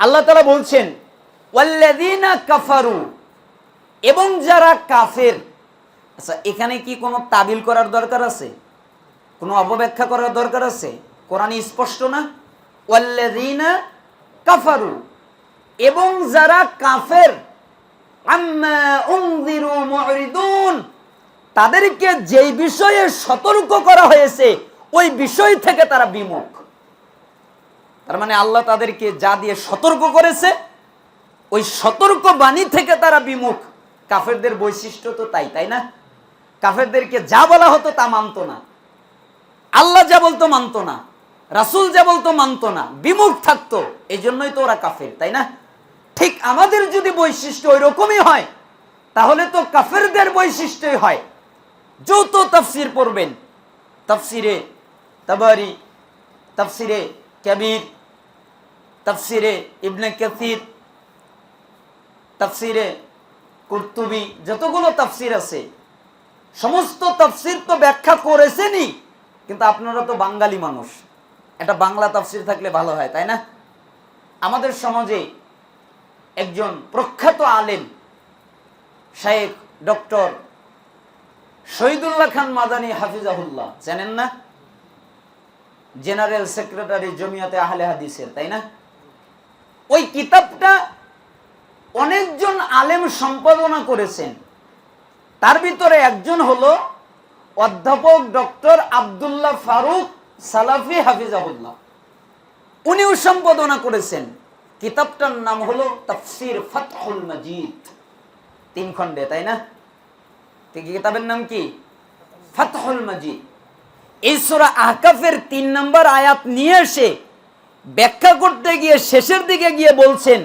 আল্লাহ তারা বলছেন কাফারু এবং যারা কাফের আচ্ছা এখানে কি কোনো তাবিল করার দরকার আছে? কোনো অপব্যাখ্যা করার দরকার আছে? কোরআন স্পষ্ট না? ওয়াল্লাযীনা কাফারু এবং যারা কাফের তাদেরকে যেই বিষয়ে সতর্ক করা হয়েছে, ওই বিষয় থেকে তারা বিমুখ। তার মানে আল্লাহ তাদেরকে যা দিয়ে সতর্ক করেছে, ওই সতর্ক বাণী থেকে তারা বিমুখ। কাফেরদের বৈশিষ্ট্য তো তাই তাই না? কাফেরদেরকে যা বলা হতো তা মানতো না। আল্লাহ যা বলতো মানতো না, রাসূল যা বলতো মানতো না, বিমুখ থাকতো। এই জন্যই তো ওরা কাফের, তাই না? ঠিক আমাদের যদি বৈশিষ্ট্য ওই রকমই হয়, তাহলে তো কাফেরদের বৈশিষ্ট্যই হয়। যৌথ তাফসির পড়বেন। তাফসিরে তাবারি, তাফসিরে কবির তাফসিরে ইবনে কাসির, তাফসিরে কুর্তুবি, যতগুলো তাফসির আছে, সমস্ত তাফসির তো ব্যাখ্যা করেছেনই, কিন্তু আপনারা তো বাঙালি মানুষ। একটা বাংলা তাফসির থাকলে ভালো হয়, তাই না? আমাদের সমাজে একজন প্রখ্যাত আলেম, শায়েখ ডক্টর শহীদুল্লাহ খান মাদানী হাফিজাহুল্লাহ, জানেন না? জেনারেল সেক্রেটারি জমিয়াতে আহলে হাদিসের, তাই না? ওই কিতাবটা অনেকজন আলেম সম্পাদনা করেছেন। তার ভিতরে একজন হলো অধ্যাপক ডক্টর আব্দুল্লাহ ফারুক সালাফি হাফিজাহুল্লাহ। উনিও সম্পাদনা করেছেন। কিতাবটার নাম হলো তাফসির ফাতহুল মাজিদ। তিন খণ্ডে, তাই না? কিতাবের নাম কি? ফাতহুল মাজিদ। এই সূরা আহকাফের তিন নম্বর আয়াত নিয়ে এসে ব্যাখ্যা করতে গিয়ে শেষের দিকে গিয়ে বলছেন,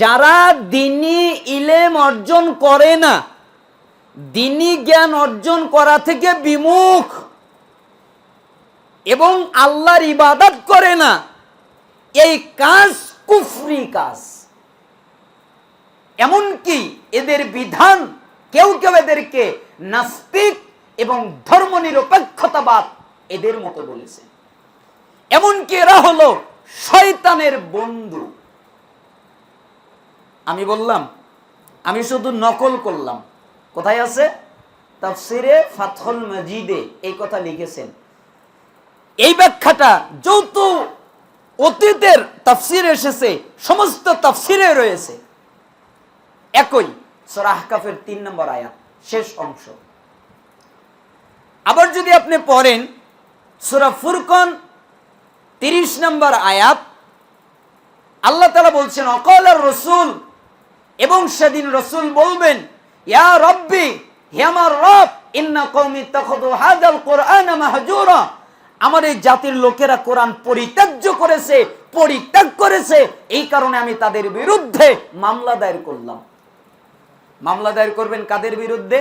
যারা দিনী ইলেম অর্জন করে না, দিনী জ্ঞান অর্জন করা থেকে বিমুখ এবং আল্লাহর ইবাদত করে না, এই কাজ কুফরি কাজ। এমনকি এদের বিধান, কেউ কেউ এদেরকে নাস্তিক এবং ধর্ম নিরপেক্ষতাবাদ এদের মতো বলেছে। এমনকি এরা হলো শয়তানের বন্ধু। আমি বললাম, আমি শুধু নকল করলাম। কোথায় আছে? তাফসিরে ফাথল মজিদে এই কথা লিখেছেন। এই ব্যাখ্যাটা যৌথ অতীতের তাফসির এসেছে, সমস্ত তাফসিরে রয়েছে। একই সরাহ কাফের তিন নম্বর আয়াত, শেষ অংশ। আবার যদি আপনি পড়েন, সুরা ফুরকন তিরিশ নম্বর আয়াত, আল্লাহ তালা বলছেন, অকল আর রসুল এবং সেদিন রসুল বলবেন, ইয়া রব্বি, হে আমার রব, ইন্না তাখাযু হাযাল কুরআন মাহজুরা। আমার এই জাতির লোকেরা কোরআন পরিত্যাজ্য করেছে, পরিত্যাগ করেছে, এই কারণে আমি তাদের বিরুদ্ধে মামলা দায়ের করলাম। মামলা দায়ের করবেন কাদের বিরুদ্ধে?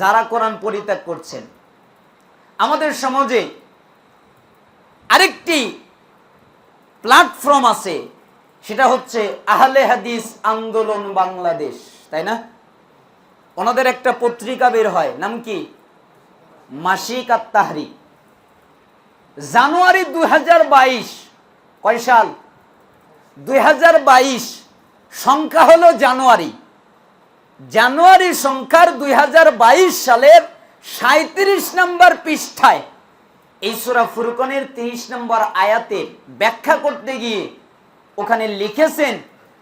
যারা কোরআন পরিত্যাগ করছেন। আমাদের সমাজে আরেকটি প্ল্যাটফর্ম আছে, সেটা হচ্ছে আহলে হাদিস আন্দোলন বাংলাদেশ, তাই না? ওনাদের একটা পত্রিকা বের হয়, নাম কি? মাসিক আত্মাহারি জানুয়ারি দুই হাজার বাইশ, কয় সাল? দুই হাজার বাইশ, সংখ্যা হলো জানুয়ারি। জানুয়ারি সংখ্যার দুই হাজার বাইশ সালের সাঁত্রিশ নম্বর পৃষ্ঠায় এই সুরা ফুরকনের তিরিশ নম্বর আয়াতে ব্যাখ্যা করতে গিয়ে ওখানে লিখেছেন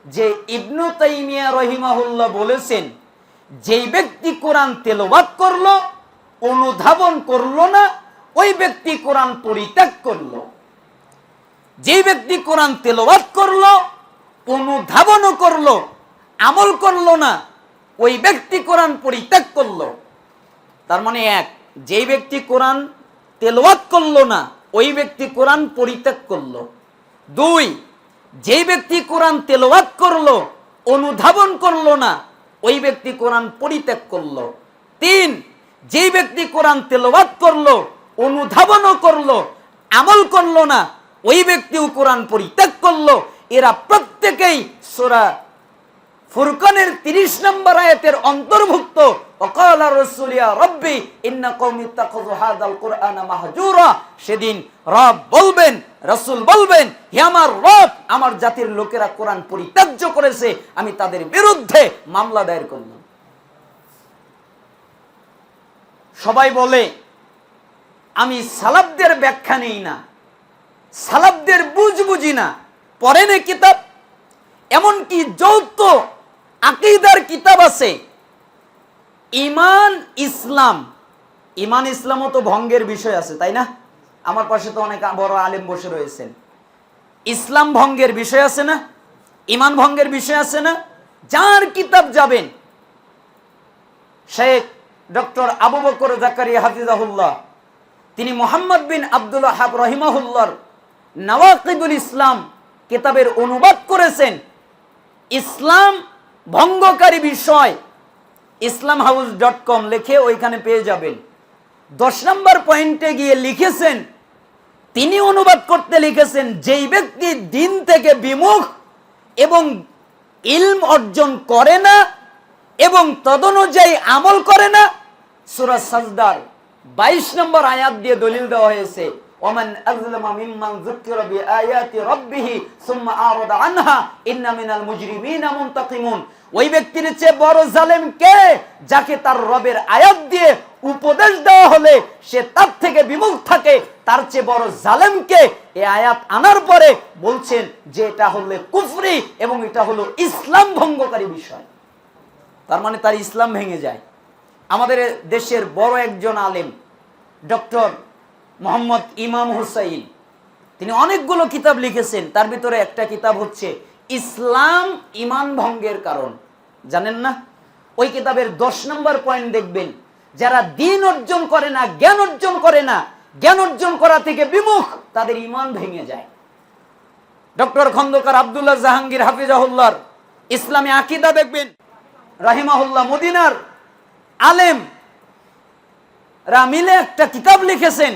যে ইবনু তাইমিয়া রহিমাহুল্লাহ বলেছেন, যেই ব্যক্তি কোরআন তেলবাদ করল, অনুধাবন করল না, ওই ব্যক্তি কোরআন পরিত্যাগ করল। যেই ব্যক্তি কোরআন তেলবাদ করল, অনুধাবনও করল, আমল করল না, ওই ব্যক্তি কোরআন পরিত্যাগ করল। তার মানে এক, যেই ব্যক্তি কোরআন তেলওয়াত করল না, ওই ব্যক্তি কোরআন পরিত্যাগ করল। দুই, যেই ব্যক্তি কোরআন তেলওয়াত করল, অনুধাবন করল না, ওই ব্যক্তি কোরআন পরিত্যাগ করল। তিন, যেই ব্যক্তি কোরআন তেলওয়াত করল, অনুধাবনও করল, আমল করল না, ওই ব্যক্তিও কোরআন পরিত্যাগ করল। এরা প্রত্যেকেই সোরা ফুরকনের তিরিশ নম্বর আয়াতের অন্তর্ভুক্ত সেদিন রব বলবেন, রসুল বলবেন, হে আমার রব, আমার জাতির লোকেরা কোরআন পরিত্যাজ্য করেছে, আমি তাদের বিরুদ্ধে মামলা দায়ের করলাম সবাই বলে, আমি সালাবদের ব্যাখ্যা নেই না সালাবদের বুঝ বুঝি না পরে নে কিতাব, এমনকি যৌথ আকিদার কিতাব আছে। ইমান, ইসলাম। ইমান, ইসলামও তো ভঙ্গের বিষয় আছে, তাই না? আমার পাশে তো অনেক বড় আলেম বসে রয়েছেন। ইসলাম ভঙ্গের বিষয় আছে না? ইমান ভঙ্গের বিষয় আছে না? যার কিতাব যাবেন, শেখ ডক্টর আবু বকর জাকারিয়া হাফিজাহুল্লাহ, তিনি মোহাম্মদ বিন আব্দুল্লাহ হাব রহিমাহুল্লার নওয়াকিবুল ইসলাম কিতাবের অনুবাদ করেছেন। ইসলাম ভঙ্গকারী বিষয় ইসলাম হাউস ডট কম লিখে ওইখানে পেয়ে যাবেন। দশ নম্বর পয়েন্টে গিয়ে লিখেছেন, তিনি অনুবাদ করতে লিখেছেন, যেই ব্যক্তি দিন থেকে বিমুখ এবং ইলম অর্জন করে না এবং তদনুযায়ী আমল করে না, সুরা সাজদার বাইশ নম্বর আয়াত দিয়ে দলিল দেওয়া হয়েছে, ওমান আযলামা মিম্মান যুকিরা বিআয়াতি রাব্বিহি সুম্মা আরাদা আনহা ইন্না মিনাল মুজরিমিনা মুনতাকিমুন। ওই ব্যক্তির চেয়ে বড় জালেম কে? যাকে তার রবের আয়াত দিয়ে উপদেশ দেওয়া হলে সে তার থেকে বিমুখ থাকে, তার চেয়ে বড় জালেমকে এই আয়াত আনার পরে বলছেন যে এটা হলো কুফরি এবং এটা হলো ইসলাম ভঙ্গকারী বিষয়। তার মানে তার ইসলাম ভেঙে যায়। আমাদের দেশের বড় একজন আলেম, ডক্টর মোহাম্মদ ইমাম হুসাইন, তিনি অনেকগুলো কিতাব লিখেছেন। তার ভিতরে একটা কিতাব হচ্ছে ইসলাম ইমান ভঙ্গের কারণ। জানেন না? ওই কিতাবের দশ নম্বর পয়েন্ট দেখবেন, যারা দিন অর্জন করে না, জ্ঞান অর্জন করে না, জ্ঞান অর্জন করা থেকে বিমুখ, তাদের ইমান ভেঙে যায়। ডক্টর খন্দকার আবদুল্লাহ জাহাঙ্গীর হাফিজাহুল্লার ইসলামী আকিদা দেখবেন, রাহিমাহুল্লাহ মদিনার আলেম, রা মিলে একটা কিতাব লিখেছেন,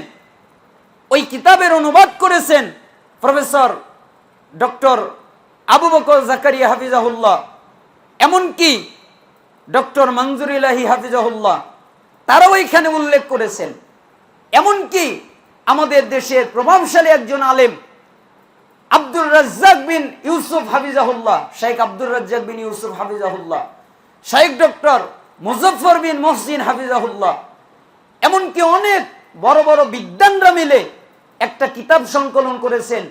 ওই কিতাবের অনুবাদ করেছেন প্রফেসর ডক্টর আবু বকর জাকারিয়া হাফিজাহুল্লাহ, এমনকি ডক্টর মঞ্জুর ইলাহি হাফিজাহুল্লাহ, তারাও এখানে উল্লেখ করেছেন। এমনকি আমাদের দেশের প্রভাবশালী একজন আলেম, আব্দুর রাজ্জাক বিন ইউসুফ হাফিজাহুল্লাহ শেখ আব্দুর রাজ্জাক বিন ইউসুফ হাফিজাহুল্লাহ শেখ ডক্টর মুজফর বিন মহসিন হাফিজাহুল্লাহ, এমনকি অনেক বড় বড় বিদ্যানরা মিলে একটা কিতাব সংকলন করেছেন,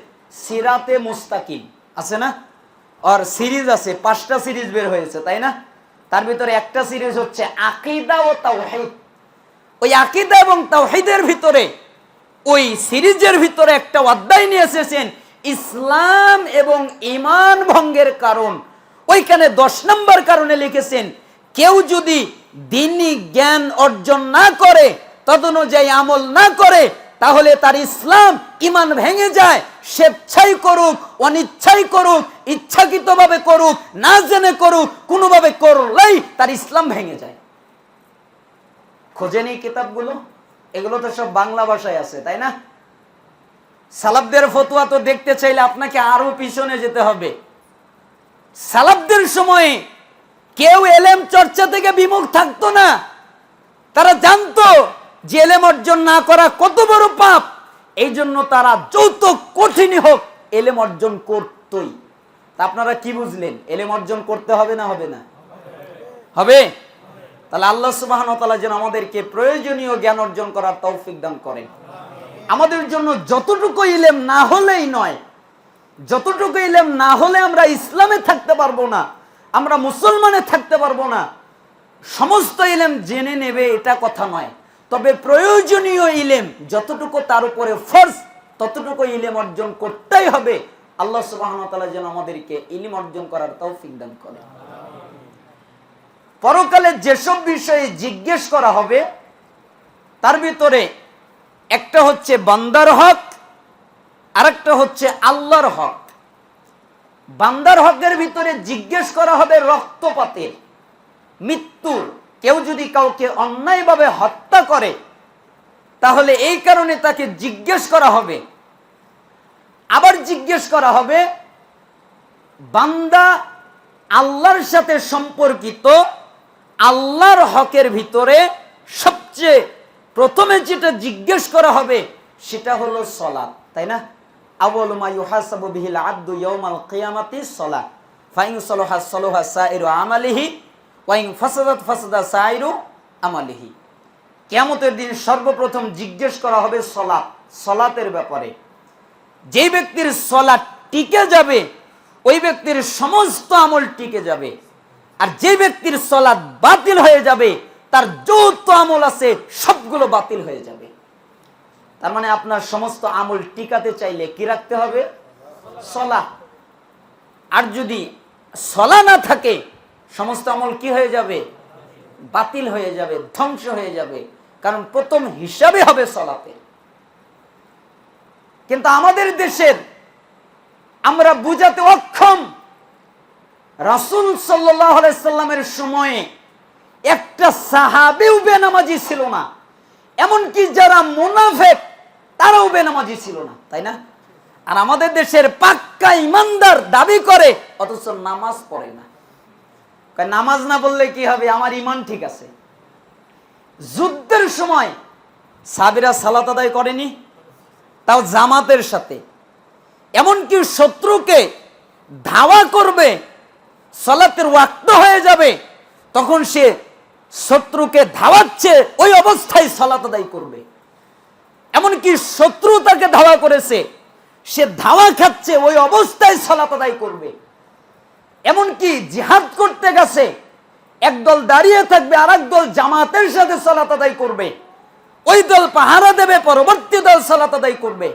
সিরাতে মুস্তাকিম। আছে না? আর সিরিজ আছে, পাঁচটা সিরিজ বের হয়েছে, তাই না? তার ভিতরে একটা সিরিজ হচ্ছে আকিদা ও তাওহীদ। ওই আকিদা এবং তাওহীদের ভিতরে, ওই সিরিজের ভিতরে একটা অধ্যায় নিয়ে এসেছেন, ইসলাম এবং ইমান ভঙ্গের কারণ। ওইখানে দশ নম্বর কারণে লিখেছেন, কেউ যদি দিনই জ্ঞান অর্জন না করে, তদনুযায়ী আমল না করে তাহলে তার ইসলাম ইমান ভেঙে যায়। স্বেচ্ছাই করুক, অনিচ্ছাই করুক, ইচ্ছাকৃতভাবে করুক, না জেনে করুক, কোনোভাবে করলেই তার ইসলাম ভেঙে যায়। খোঁজেনি কিতাবগুলো? এগুলো তো সব বাংলা ভাষায় আছে, তাই না? সালাবদের ফতুয়া তো দেখতে চাইলে আপনাকে আরও পিছনে যেতে হবে। সালাবদের সময়ে কেউ এলেম চর্চা থেকে বিমুখ থাকতো না। তারা জানতো যে এলেম অর্জন না করা কত বড় পাপ। এই জন্য তারা যৌত কঠিনই হোক এলেম অর্জন করতই। আপনারা কি বুঝলেন? এলেম অর্জন করতে হবে না হবে না? হবে? তাহলে আল্লাহ সুবাহন তালা যেন আমাদেরকে প্রয়োজনীয় জ্ঞান অর্জন করার তৌফিক দান করেন। আমাদের জন্য যতটুকু ইলেম না হলেই নয়, যতটুকু ইলেম না হলে আমরা ইসলামে থাকতে পারব না, আমরা মুসলমানে থাকতে পারব না। সমস্ত ইলেম জেনে নেবে এটা কথা নয়। তবে প্রয়োজনীয় ইলেম যতটুকু তার উপরে ফর্স ততটুকু ইলেম অর্জন করতেই হবে। আল্লাহ সুবাহন তালা যেন আমাদেরকে ইলিম অর্জন করার তৌফিক দান করে। পরকালে যেসব বিষয়ে জিজ্ঞেস করা হবে, তার ভিতরে একটা হচ্ছে বান্দার হক, আরেকটা হচ্ছে আল্লাহর হক। বান্দার হকের ভিতরে জিজ্ঞেস করা হবে রক্তপাতের, মৃত্যুর। কেউ যদি কাউকে অন্যায়ভাবে হত্যা করে, তাহলে এই কারণে তাকে জিজ্ঞেস করা হবে। আবার জিজ্ঞেস করা হবে, বান্দা আল্লাহর সাথে সম্পর্কিত, আল্লাহর হকের ভিতরে সবচেয়ে প্রথমে যেটা জিজ্ঞেস করা হবে, সেটা হলো সলাৎ, তাই না? আবুল মা ইউহাসাবু বিহিল আব্দু ইয়াউমাল কিয়ামাতি সলাত ফাইন সলাহা সলাহা আমালিহি ফাসাদাত ফাসাদা সাইরু আমালিহি। কিয়ামতের দিন সর্বপ্রথম জিজ্ঞেস করা হবে সলাৎ, সলাতের ব্যাপারে। যে ব্যক্তির সলাৎ টিকে যাবে, ওই ব্যক্তির সমস্ত আমল টিকে যাবে। আর যে ব্যক্তির সলাৎ বাতিল হয়ে যাবে, তার যৌথ আমল আছে, সবগুলো বাতিল হয়ে যাবে। তার মানে আপনার সমস্ত আমল টিকাতে চাইলে কি রাখতে হবে? সলা আর যদি সলা না থাকে সমস্ত আমল কি হয়ে যাবে? বাতিল হয়ে যাবে, ধ্বংস হয়ে যাবে। কারণ প্রথম হিসাবে হবে সলাতে। কিন্তু আমাদের দেশের আমরা বুঝাতে অক্ষম রাসুল সাল্লামের সময়ে একটা সাহাবেও বেনামাজি ছিল না। এমনকি যারা মুনাফেক, তারাও বেনামাজি ছিল না, তাই না? আর আমাদের দেশের পাক্কা ইমানদার দাবি করে, অথচ নামাজ পড়ে না। নামাজ না বললে কি হবে? আমার ইমান ঠিক আছে। যুদ্ধের সময় সাবিরা সালাত আদায় করেনি, তাও জামাতের সাথে। এমনকি শত্রুকে ধাওয়া করবে, সলাতের ওয়াক্ত হয়ে যাবে, তখন সে শত্রুকে ধাওয়াচ্ছে, ওই অবস্থায় সলাত আদায় করবে। এমনকি শত্রু তাকে ধাওয়া করেছে, সে ধাওয়া খাচ্ছে, ওই অবস্থায় সলাত আদায় করবে। এমনকি জিহাদ করতে গেছে। একদল দাঁড়িয়ে থাকবে আর দল জামাতের সাথে সলাত আদায় করবে। ওই দল পাহারা দেবে, পরবর্তী দল সলাত আদায় করবে।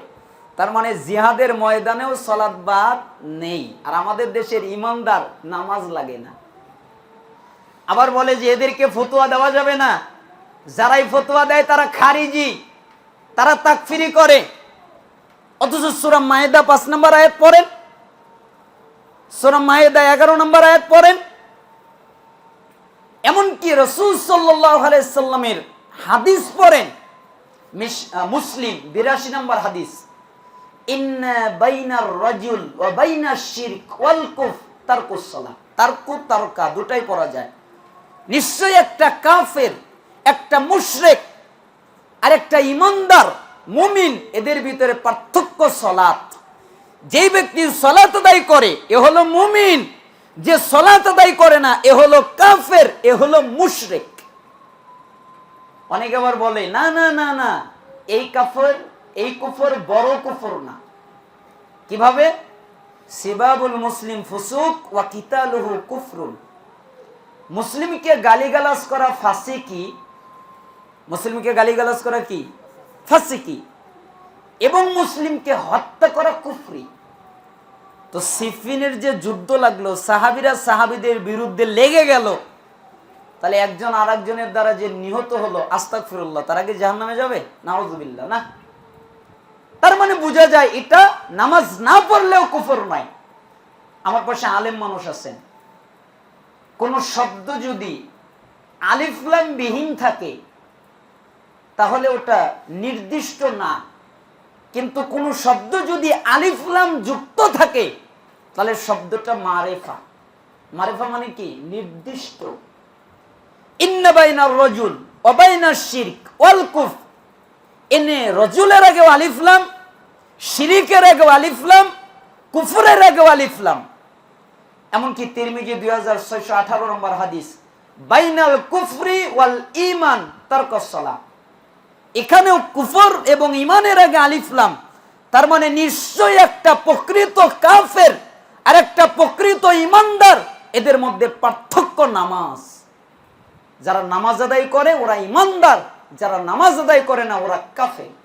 তার মানে জিহাদের ময়দানেও সলাৎ বাদ নেই। আর আমাদের দেশের ইমানদার নামাজ লাগে না। আবার বলে যে এদেরকে ফতুয়া দেওয়া যাবে না। যারাই ফতুয়া দেয় তারা খারিজি, তারা তাকফিরি করে। অথচ সুরাম মায়েদা পাঁচ নম্বর আয়াত পড়েন মায়েদা এগারো নম্বর আয়াত পড়েন। এমনকি রসুল হাদিস পড়েন। মুসলিম, বিরাশি নম্বর হাদিস। একটা কাফের, একটা মুশরিক আর একটা ইমানদার, মুমিন, এদের ভিতরে পার্থক্য সলাত যেই ব্যক্তি সলাত আদায় করে, এ হলো মুমিন। যে সলাত আদায় করে না, এ হলো কাফের, এ হলো মুশরিক। অনেকে আবার বলে, না না না না, এই কাফর, এই কুফর বড় কুফর না। কীভাবে? সিবাবুল মুসলিম ফুসুক ওয়া কিতালুহু কুফরুন। মুসলিমকে গালিগালাজ করা ফাঁসি কি? মুসলিমকে গালিগালাজ করা কি? ফাঁসি কি? এবং মুসলিমকে হত্যা করা কুফরি। তো সিফিনের যে যুদ্ধ লাগল, সাহাবিরা সাহাবিদের বিরুদ্ধে লেগে গেল। তাহলে একজন আর একজনের দ্বারা যে নিহত হলো আস্তাক ফিরুল্লাহ তারা কি জাহান নামে যাবে? নাওজুবিল্লাহ না? তার মানে বোঝা যায় এটা নামাজ না পড়লেও কুফর নয়। আমার পাশে আলেম মানুষ আছেন। কোন শব্দ যদি আলিফলাম বিহীন থাকে, তাহলে ওটা নির্দিষ্ট না। কিন্তু কোন শব্দ যদি আলিফলাম যুক্ত থাকে তাহলে শব্দটা মারেফা। মারেফা মানে কি? নির্দিষ্ট। ইন্না বাইনার রজুল অবাইনার শিরক, ওয়াল কুফ। এনে রজুলের আগেও আলিফলাম শিরিকের আগেও আলিফলাম কুফরের আগেও আলিফলাম এমনকি তিরমিজি দুই হাজার ছয়শো আঠারো নম্বর হাদিস, বাইনাল কুফরি ওয়াল ইমান তর্কসলা এখানেও কুফর এবং ইমানের আগে আলিফলাম তার মানে নিশ্চয়ই একটা প্রকৃত কাফের আর একটা প্রকৃত ইমানদার, এদের মধ্যে পার্থক্য নামাজ। যারা নামাজ আদায় করে, ওরা ইমানদার, যারা নামাজ আদায় করে না, ওরা কাফের।